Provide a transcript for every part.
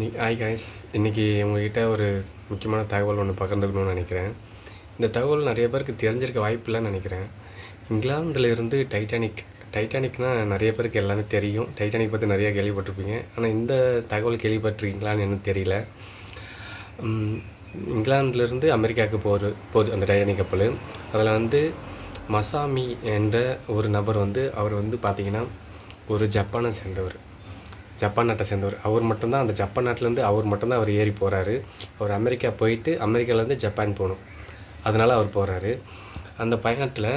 நீ hi guys இன்றைக்கி உங்ககிட்ட ஒரு முக்கியமான தகவல் ஒன்று பகிர்ந்துக்கணும்னு நினைக்கிறேன். இந்த தகவல் நிறைய பேருக்கு தெரிஞ்சிருக்க வாய்ப்பில்லைன்னு நினைக்கிறேன். இங்கிலாந்தில் இருந்து டைட்டானிக் டைட்டானிக்னால் நிறைய பேருக்கு எல்லாமே தெரியும். டைட்டானிக் பற்றி நிறைய கேள்விப்பட்டிருப்பீங்க. ஆனால் இந்த தகவல் கேள்விப்பட்டிருக்கீங்களான்னு எனக்கு தெரியல. இங்கிலாந்துலேருந்து அமெரிக்காவுக்கு போகிற போகுது அந்த டைட்டானிக் கப்பல் அதில் வந்து மசாமி என்ற ஒரு நபர் வந்து அவர் வந்து பார்த்திங்கன்னா ஒரு ஜப்பானை சேர்ந்தவர். ஜப்பான் நாட்டை சேர்ந்தவர். அவர் மட்டும்தான் அந்த ஜப்பான் நாட்டிலேருந்து அவர் மட்டும்தான் அவர் ஏறி போகிறாரு அவர் அமெரிக்கா போயிட்டு அமெரிக்காவிலேருந்து ஜப்பான் போகணும். அதனால் அவர் போகிறாரு அந்த பயணத்தில்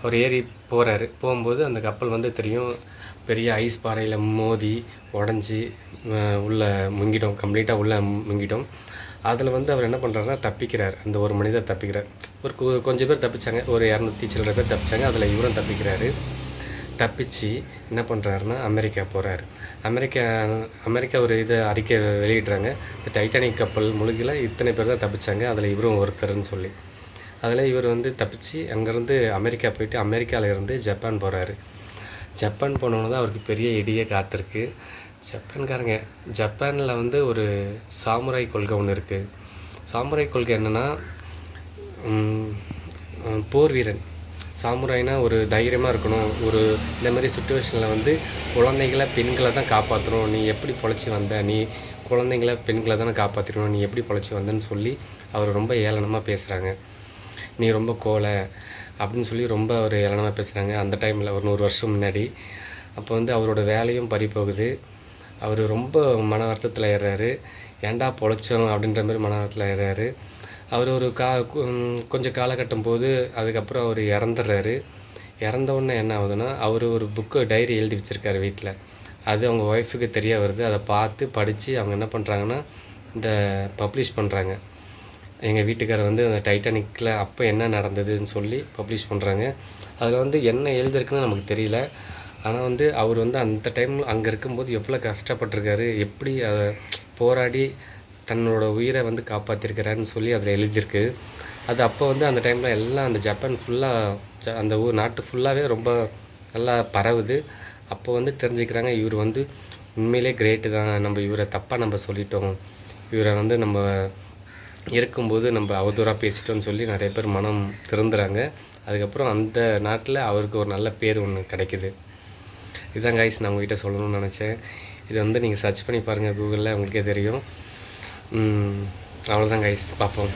அவர் ஏறி போகிறாரு போகும்போது அந்த கப்பல் வந்து தெரியும் பெரிய ஐஸ் பாறையில் மோதி உடஞ்சி உள்ளே முங்கிடும் கம்ப்ளீட்டாக உள்ளே முங்கிடும். அதில் வந்து அவர் என்ன பண்ணுறாருன்னா தப்பிக்கிறார். அந்த ஒரு மனிதர் தப்பிக்கிறார். ஒரு கொஞ்சம் பேர் தப்பிச்சாங்க. ஒரு இரநூத்தி சில்லரை பேர் தப்பிச்சாங்க. அதில் இவரும் தப்பிக்கிறாரு. தப்பிச்சு என்ன பண்ணுறாருன்னா அமெரிக்கா போகிறாரு அமெரிக்கா அமெரிக்கா ஒரு இதை அறிக்கை வெளியிடுறாங்க. இந்த டைட்டானிக் கப்பல் முழுகில் இத்தனை பேர் தான் தப்பிச்சாங்க. அதில் இவரும் ஒருத்தர்னு சொல்லி. அதில் இவர் வந்து தப்பிச்சு அங்கேருந்து அமெரிக்கா போயிட்டு அமெரிக்கால இருந்து ஜப்பான் போகிறாரு ஜப்பான் போனோன்னு தான் அவருக்கு பெரிய இடியே காத்திருக்கு. ஜப்பான்காரங்க ஜப்பானில் வந்து ஒரு சாமுராய் கொள்கை ஒன்று இருக்குது சாமுராய் கொள்கை என்னென்னா போர் வீரன். சாமுராய்னா ஒரு தைரியமாக இருக்கணும். ஒரு இந்த மாதிரி சுச்சுவேஷனில் வந்து குழந்தைங்கள பெண்களை தான் காப்பாற்றணும் நீ எப்படி பொழைச்சி வந்த? நீ குழந்தைங்கள பெண்களை தானே காப்பாற்றிக்கணும் நீ எப்படி பொழைச்சி வந்தேன்னு சொல்லி அவர் ரொம்ப ஏளனமாக பேசுகிறாங்க நீ ரொம்ப கோலை அப்படின்னு சொல்லி ரொம்ப ஒரு ஏளனமாக பேசுகிறாங்க அந்த டைமில் ஒரு நூறு வருஷம் முன்னாடி. அப்போ வந்து அவரோட வேலையும் பறிப்போகுது அவர் ரொம்ப மன வருத்தத்தில் ஏறுறாரு. ஏன்டா பொழைச்சோம் அப்படின்ற மாதிரி மன வருத்தத்தில் ஏறுறாரு. அவர் ஒரு கா கொஞ்சம் காலகட்டம் போது அதுக்கப்புறம் அவர் இறந்துடுறாரு இறந்த உடனே என்ன ஆகுதுன்னா அவர் ஒரு புக்கு டைரி எழுதி வச்சுருக்காரு வீட்டில் அது அவங்க ஒய்ஃபுக்கு தெரிய வருது. அதை பார்த்து படித்து அவங்க என்ன பண்ணுறாங்கன்னா இந்த பப்ளிஷ் பண்ணுறாங்க எங்கள் வீட்டுக்காரர் வந்து அந்த டைட்டானிக்கில் அப்போ என்ன நடந்ததுன்னு சொல்லி பப்ளிஷ் பண்ணுறாங்க அதில் வந்து என்ன எழுதிருக்குன்னு நமக்கு தெரியல. ஆனால் வந்து அவர் வந்து அந்த டைமில் அங்கே இருக்கும்போது எவ்வளோ கஷ்டப்பட்டிருக்காரு. எப்படி அதை போராடி தன்னோட உயிரை வந்து காப்பாற்றிருக்கிறாருன்னு சொல்லி அதில் எழுதியிருக்கு. அது அப்போ வந்து அந்த டைமில் எல்லாம் அந்த ஜப்பான் ஃபுல்லாக அந்த ஊர் நாட்டு ஃபுல்லாகவே ரொம்ப நல்லா பரவுது. அப்போ வந்து தெரிஞ்சுக்கிறாங்க இவர் வந்து உண்மையிலே கிரேட்டு தான். நம்ம இவரை தப்பாக நம்ம சொல்லிட்டோம். இவரை வந்து நம்ம இருக்கும்போது நம்ம அவதூறாக பேசிட்டோம்னு சொல்லி நிறைய பேர் மனம் திறந்துறாங்க அதுக்கப்புறம் அந்த நாட்டில் அவருக்கு ஒரு நல்ல பேர் ஒன்று கிடைக்குது. இதுதான் காய்ஸ் நான் உங்ககிட்ட சொல்லணும்னு நினச்சேன். இதை வந்து நீங்கள் சர்ச் பண்ணி பாருங்கள் கூகுளில். உங்களுக்கே தெரியும். அவ்வளோதான் கைஸ் பார்ப்போம்